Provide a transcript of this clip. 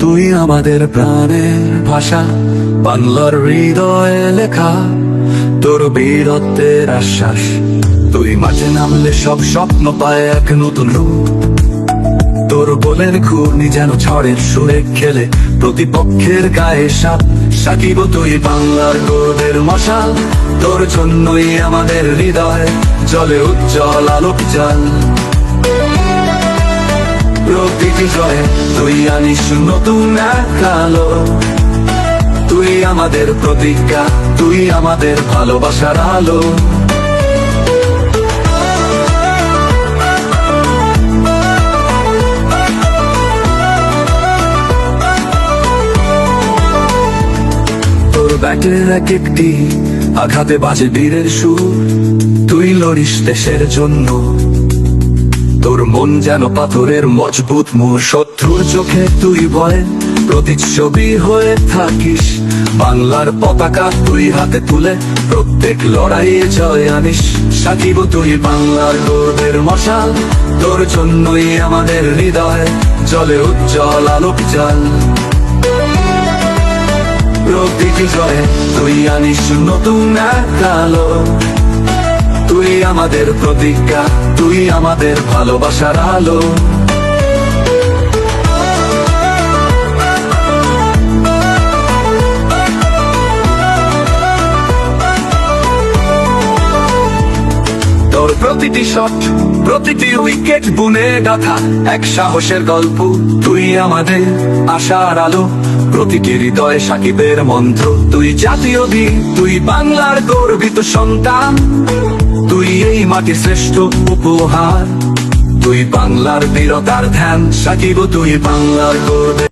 তুই আমাদের প্রাণের ভাষা, বাংলার হৃদয়ে লেখা। তোর বীরত্বের আশ্বাস, তুই মাঝে নামলে সব স্বপ্ন পায় এক নতুন রূপ। তোর বলের ঘূর্ণি যেন ঝড়ের সুরে খেলে, প্রতিপক্ষের গায়ে সাপ সাকিব তুই বাংলার গৌরবের মশাল তোর জন্যই আমাদের হৃদয়, জলে উজ্জ্বল আলোক জল প্রকৃতি জয়ে। তুই আনিস নতুন এক আলো। তুই আমাদের প্রতিজ্ঞা, তুই আমাদের ভালোবাসার আলো। ব্যাটের এক একটি আঘাতে বাজে বীরের সুর। তুই লড়িস দেশের জন্য। তোর মন যেন পাথরের মজবুত মোর শত্রুর চোখে তুই ভয়। প্রতিচ্ছবি হয়ে থাকিস, বাংলার পতাকা তুই হাতে তুলে। প্রত্যেক লড়াইয়ে জয় আনিস, সাকিব তুই বাংলার গর্বের মশাল। তোর জন্যই আমাদের হৃদয়, জলে উজ্জ্বল আলোক জল। প্রকৃতি জয়ে তুই আনিস নতুন এক আলো। আমাদের প্রতিজ্ঞা, তুই আমাদের ভালোবাসার আলো। তোর প্রতিটি শট, প্রতিটি উইকেট, বুনে গাথা, এক সাহসের গল্প, তুই আমাদের আশার আলো। প্রতিটি হৃদয়ে সাকিবের মন্ত্র, তুই জাতীয় দিন তুই বাংলার গর্বিত সন্তান। মাটির শ্রেষ্ঠ উপহার। তুই বাংলার বীরতার ধ্যান সাকিব তুই বাংলার গর্বে